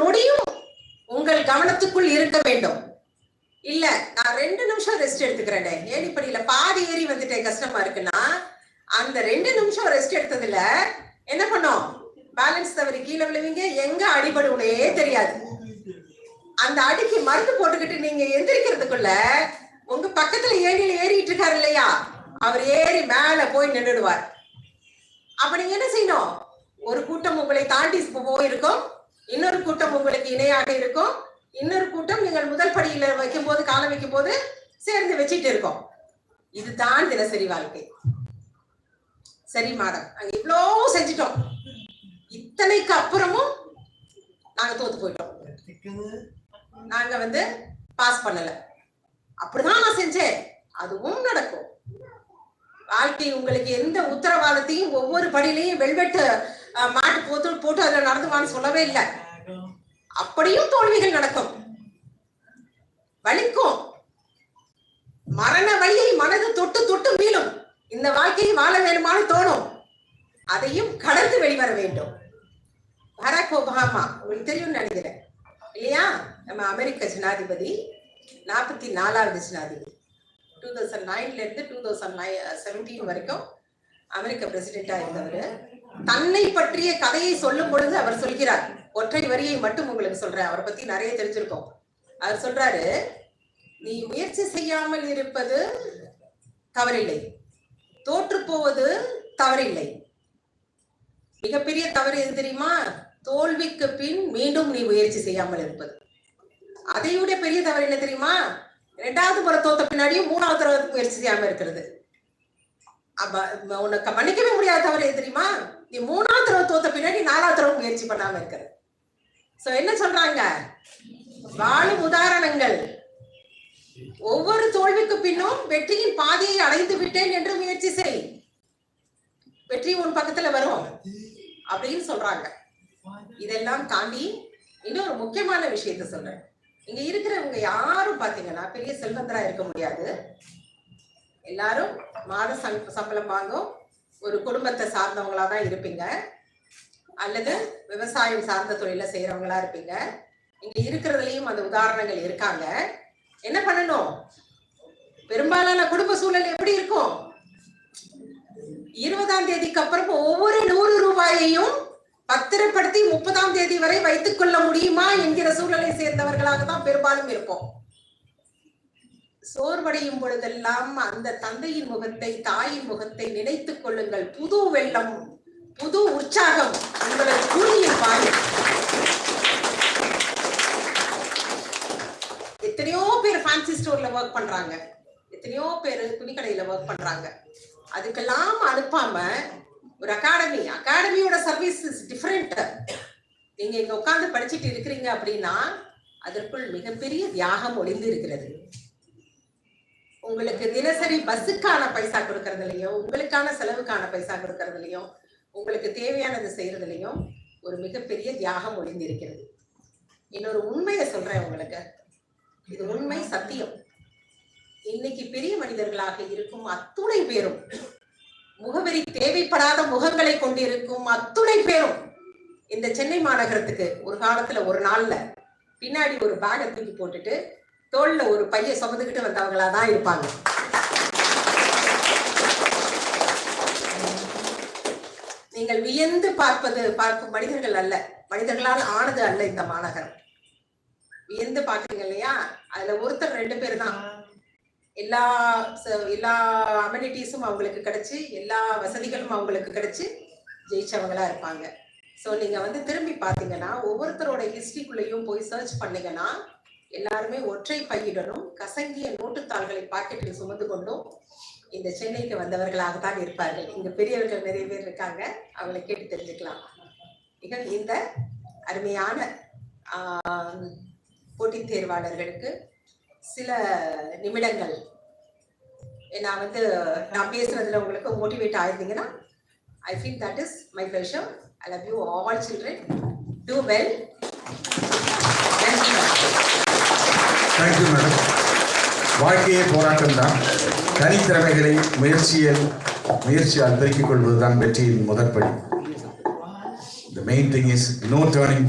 நொடியும் உங்கள் கவனத்துக்குள் இருக்க வேண்டும். இல்ல நான் ரெண்டு நிமிஷம் ரெஸ்ட் எடுத்துக்கிறேனே. இல்ல பாதி ஏறி வந்துட்டேன் கஷ்டமா இருக்குன்னா அந்த ரெண்டு நிமிஷம் ரெஸ்ட் எடுத்ததுல என்ன பண்ணோம்? பேலன்ஸ் தவறி கீழே விழுவீங்க. எங்க அடிபடுவனே தெரியாது. அந்த அடிக்கு மருந்து போட்டுக்கிட்டு நீங்க எந்திரிக்கிறதுக்குள்ள உங்க பக்கத்துல ஏணியில ஏறிட்டு இருக்காரு இல்லையா? அவர் ஏறி மேல போய் நின்றுடுவார் அப்ப நீங்க என்ன செய்யணும்? ஒரு கூட்டம் உங்களை தாண்டி போயிருக்கோம். இன்னொரு கூட்டம் உங்களுக்கு இணையாக இருக்கும். இன்னொரு கூட்டம் நீங்கள் முதல் படியில வைக்கும் போது காலம் வைக்கும் போது சேர்ந்து வச்சிட்டு இருக்கோம். இதுதான் தினசரி வாழ்க்கை. சரி மாடம். நாங்க இவ்வளோ செஞ்சிட்டோம். இத்தனைக்கு அப்புறமும் நாங்க தோத்து போயிட்டோம். நாங்க வந்து பாஸ் பண்ணல. அப்படிதான் நான் செஞ்சேன். அதுவும் நடக்கும். வாழ்க்கை உங்களுக்கு எந்த உத்தரவாதத்தையும் ஒவ்வொரு படியிலையும் வெல்வெட்டு மாட்டு போட்டு போட்டு அதுல நடந்துவான்னு சொல்லவே இல்லை. அப்படியும் தோல்விகள் நடக்கும். வலிக்கும். மரண வழியை மனது தொட்டு தொட்டு மீளும். இந்த வாழ்க்கையை வாழ வேணுமானு தோணும். அதையும் கடந்து வெளிவர வேண்டும். பராக் ஒபாமா உங்களுக்கு தெரியும்னு நினைக்கிறேன். இல்லையா? நம்ம அமெரிக்க ஜனாதிபதி நாற்பத்தி நாலாவது ஜனாதிபதி. டூ தௌசண்ட் நைன்ல இருந்து டூ தௌசண்ட் நை செவன்டீன் வரைக்கும் அமெரிக்க பிரசிடென்டா இருந்தவர். தன்னை பற்றிய கதையை சொல்லும் பொழுது அவர் சொல்கிறார். ஒற்றை வரியை மட்டும் உங்களுக்கு சொல்றேன். அவரை பத்தி நிறைய தெரிஞ்சிருக்கோம். அவர் சொல்றாரு நீ முயற்சி செய்யாமல் இருப்பது தவறில்லை. தோற்று போவது தவறில்லை. மிகப்பெரிய தவறு எது தெரியுமா? தோல்விக்கு பின் மீண்டும் நீ முயற்சி செய்யாமல் இருப்பது. அதை விட பெரிய தவறு என்ன தெரியுமா? இரண்டாவது முறை தோத்த பின்னாடியும் மூணாவது தடவை முயற்சி செய்யாம இருக்கிறது. உனக்கு மன்னிக்கவே முடியாத தவறு தெரியுமா? நீ மூணாவது தடவை தோத்த பின்னாடி நாலாவது தடவை முயற்சி பண்ணாம இருக்கிறது. சோ என்ன சொல்றாங்க? வாழும் உதாரணங்கள். ஒவ்வொரு தோல்விக்கு பின்னும் வெற்றியின் பாதையை அடைந்து விட்டேன் என்று முயற்சி செய். வெற்றி உன் பக்கத்துல வரும் அப்படின்னு சொல்றாங்க. இதெல்லாம் தாண்டி இன்னொரு முக்கியமான விஷயத்த சொல்றேன். இங்க இருக்கிறவங்க யாரும் பாத்தீங்கன்னா பெரிய செல்வந்தரா இருக்க முடியாது. எல்லாரும் மாத சம்பளம் வாங்கும் ஒரு குடும்பத்தை சார்ந்தவங்களா தான் இருப்பீங்க. அல்லது விவசாயம் சார்ந்த தொழில செய்யறவங்களா இருப்பீங்க. இங்க இருக்கிறதுலயும் அந்த உதாரணங்கள் இருக்காங்க. என்ன பண்ணணும்? பெரும்பாலான குடும்ப சூழல் எப்படி இருக்கும்? இருபதாம் தேதிக்கு அப்புறம் ஒவ்வொரு நூறு ரூபாயையும் பத்திரப்படுத்தி முப்பதாம் தேதி வரை வைத்துக் கொள்ள முடியுமா என்கிற சூழலை சேர்ந்தவர்களாக தான் பெரும்பாலும் இருப்போம். சோர்வடையும் பொழுதெல்லாம் அந்த தந்தையின் முகத்தை தாயின் முகத்தை நினைத்துக் கொள்ளுங்கள். புது வெள்ளம் புது உற்சாகம் உங்களது கூலியில் பாயும் எத்தனையோ பேர் ஃபேன்சி ஸ்டோர்ல ஒர்க் பண்றாங்க. எத்தனையோ பேர் துணிக்கடையில ஒர்க் பண்றாங்க. அதுக்கெல்லாம் அனுப்பாம ஒரு அகாடமி அகாடமியோட சர்வீஸ் இஸ் டிஃப்ரெண்ட் நீங்க இங்க உட்காந்து படிச்சுட்டு இருக்கிறீங்க அப்படின்னா அதற்குள் மிகப்பெரிய தியாகம் ஒளிந்து இருக்கிறது. உங்களுக்கு தினசரி பஸ்ஸுக்கான பைசா கொடுக்கறதுலையும் உங்களுக்கான செலவுக்கான பைசா கொடுக்கறதுலையும் உங்களுக்கு தேவையானது செய்யறதுலையும் ஒரு மிகப்பெரிய தியாகம் ஒளிந்திருக்கிறது. இன்னொரு உண்மையை சொல்றேன் உங்களுக்கு. இது உண்மை சத்தியம். இன்னைக்கு பெரிய மனிதர்களாக இருக்கும் அத்துணை பேரும் முகவரி தேவைப்படாத முகங்களை கொண்டிருக்கும் அத்துணை பேரும் இந்த சென்னை மாநகரத்துக்கு ஒரு காலத்துல ஒரு நாள்ல பின்னாடி ஒரு பேகை தூக்கி போட்டுட்டு தோல்ல ஒரு பைய சுமந்துக்கிட்டு வந்தவங்களா தான் இருப்பாங்க. நீங்கள் வியந்து பார்ப்பது பார்க்கும் மனிதர்கள் அல்ல. மனிதர்களால் ஆனது அல்ல இந்த மாநகரம். வியந்து பாக்குறீங்க இல்லையா? அதுல ஒருத்தர் ரெண்டு பேர் தான். எல்லா ச- எல்லா அமெனிட்டிஸும் அவங்களுக்கு கிடைச்சு எல்லா வசதிகளும் அவங்களுக்கு கிடைச்சு ஜெயிச்சவங்களா இருப்பாங்க. ஸோ நீங்க வந்து திரும்பி பார்த்தீங்கன்னா ஒவ்வொருத்தரோட ஹிஸ்டரிக்குள்ளேயும் போய் சர்ச் பண்ணீங்கன்னா எல்லாருமே ஒற்றை பையுடனும் கசங்கிய நோட்டுத்தாள்களை பாக்கெட்டில் சுமந்து கொண்டும். இந்த சென்னைக்கு வந்தவர்களாக தான் இருப்பார்கள். இங்க பெரியவர்கள் நிறைய பேர் இருக்காங்க. அவங்களை கேட்டு தெரிஞ்சுக்கலாம். மிக இந்த அருமையான போட்டித் தேர்வாளர்களுக்கு சில நிமிடங்கள். நான் வந்து நான் பேசுறதுல உங்களுக்கு motivate ஆயிருந்தீங்கன்னா I feel that is my pleasure I love you all children do well thank you madam வாழ்க்கையே போராட்டம் தான் தனித்திறமைகளை முயற்சியில் முயற்சியால் பெருக்கிக் கொள்வதுதான் வெற்றியின் முதற்படி. The main thing is no turning.